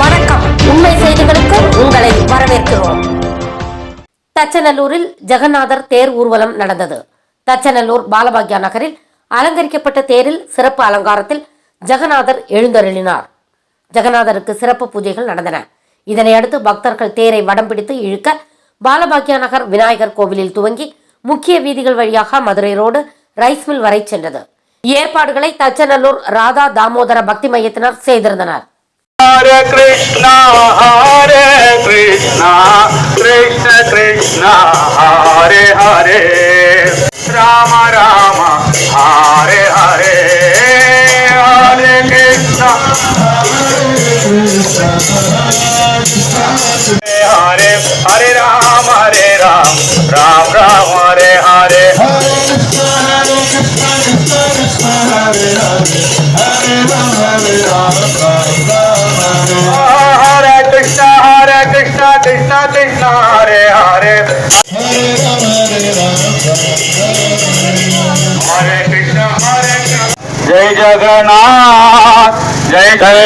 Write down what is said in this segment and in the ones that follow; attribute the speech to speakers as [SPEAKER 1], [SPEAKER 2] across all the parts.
[SPEAKER 1] வணக்கம். உண்மை செய்திகளுக்கு உங்களை வரவேற்கிறோம். தச்சநல்லூரில் ஜெகநாதர் தேர் ஊர்வலம் நடந்தது. தச்சநல்லூர் பாலபாக்யா நகரில் அலங்கரிக்கப்பட்ட தேரில் சிறப்பு அலங்காரத்தில் ஜெகநாதர் எழுந்தருளினார். ஜெகநாதருக்கு சிறப்பு பூஜைகள் நடந்தன. இதனையடுத்து பக்தர்கள் தேரை வடம் பிடித்து இழுக்க பாலபாக்யா நகர் விநாயகர் கோவிலில் துவங்கி முக்கிய வீதிகள் வழியாக மதுரை ரோடு ரைஸ் மில் வரை சென்றது. ஏற்பாடுகளை தச்சநல்லூர் ராதா தாமோதர பக்தி மையத்தினர் செய்திருந்தனர்.
[SPEAKER 2] Hare Krishna, Hare Krishna, Krishna Krishna, Hare Hare, Rama Rama, Hare Hare, Hare Krishna, Hare Hare Ram, Hare Ram, Ram Ram, Hare Hare. Hare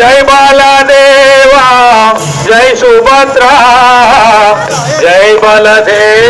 [SPEAKER 2] जय बालादेवा जय सुभद्रा जय बलदेव।